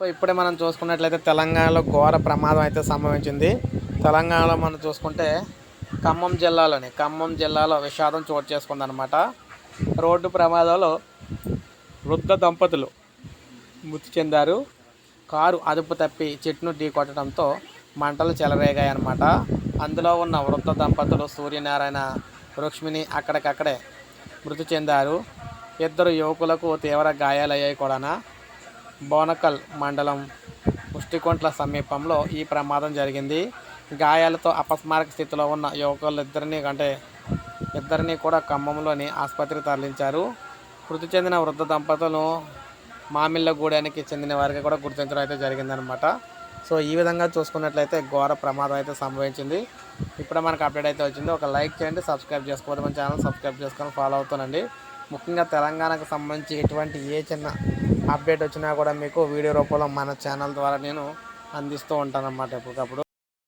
So ఇప్పుడే మనం చూసుకున్నట్లయితే తెలంగాణలో ఘోర ప్రమాదం అయితే సంభవించింది. తెలంగాణలో మనం చూసుకుంటే ఖమ్మం జిల్లాలోని ఖమ్మం జిల్లాలో విషాదం చోటు చేసుకుందనమాట రోడ్డు ప్రమాదంలో వృద్ధ దంపతులు మృతి చెందారు. కారు అదుపు తప్పి చెట్టును ఢీకొట్టడంతో మంటలు చెలరేగాయి అనమాట అందులో ఉన్న వృద్ధ దంపతులు సూర్యనారాయణ రుక్మిణి అక్కడికక్కడే మృతి చెందారు. ఇద్దరు యువకులకు తీవ్ర గాయాలయ్యాయి కూడా బోనకల్ మండలం ముష్టికొంట్ల సమీపంలో ఈ ప్రమాదం జరిగింది. గాయాలతో అపస్మారక స్థితిలో ఉన్న యువకులిద్దరిని అంటే ఇద్దరిని కూడా ఖమ్మంలోని ఆసుపత్రికి తరలించారు. మృతి చెందిన వృద్ధ దంపతులు మామిళ్ళగూడెనికి చెందిన వారికి కూడా గుర్తించడం అయితే జరిగిందనమాట సో ఈ విధంగా చూసుకున్నట్లయితే ఘోర ప్రమాదం అయితే సంభవించింది. ఇప్పుడు మనకు అప్డేట్ అయితే వచ్చింది. ఒక లైక్ చేయండి సబ్స్క్రైబ్ చేసుకోవద్దు మన ఛానల్ సబ్స్క్రైబ్ చేసుకొని ఫాలో అవుతానండి ముఖ్యంగా తెలంగాణకు సంబంధించి ఎటువంటి ఏ చిన్న అప్డేట్ వచ్చినా కూడా మీకు వీడియో రూపంలో మన ఛానల్ ద్వారా నేను అందిస్తూ ఉంటాను అన్నమాట ఎప్పటికప్పుడు.